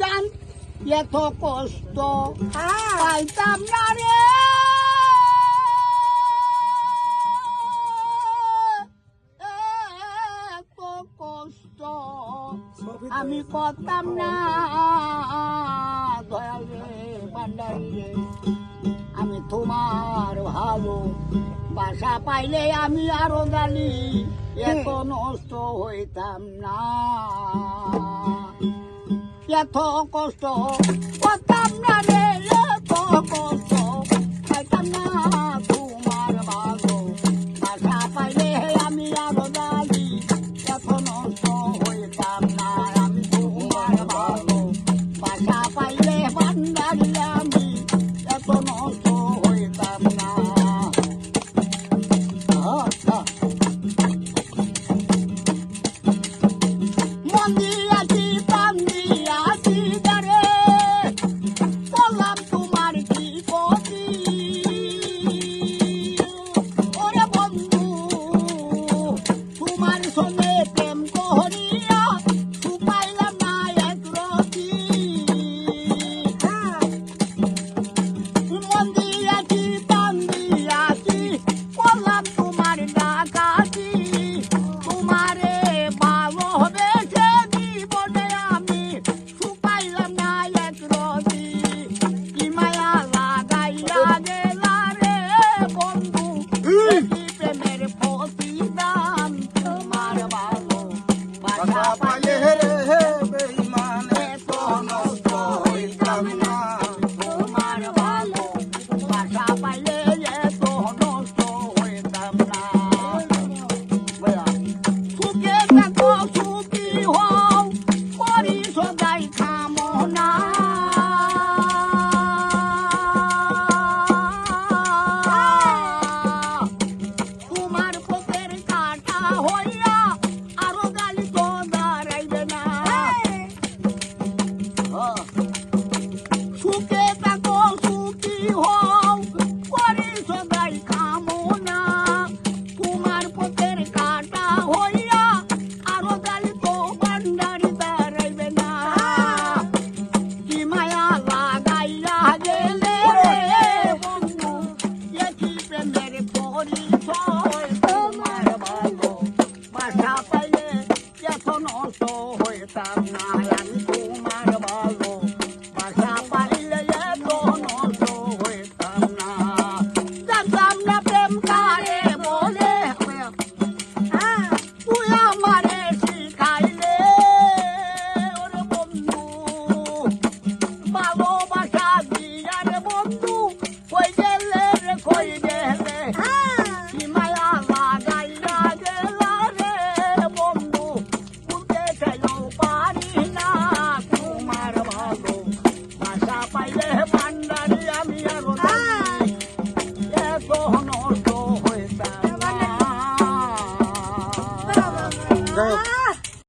জান এত কষ্ট হ্যাঁ। পাইতাম না রে। আমি করতাম না। আমি তোমার ভালো বাসা পাইলে আমি আরও গালি এত নষ্ট হইতাম না। এত কষ্ট কথা প্রেমের পতিদান তোমার ভালো বাসা পালে রে বেইমানে কোনো কইতাম না। তোমার ভালো বাসা পালে 欢迎 nó so hồi tam na lạnh cũng mang bao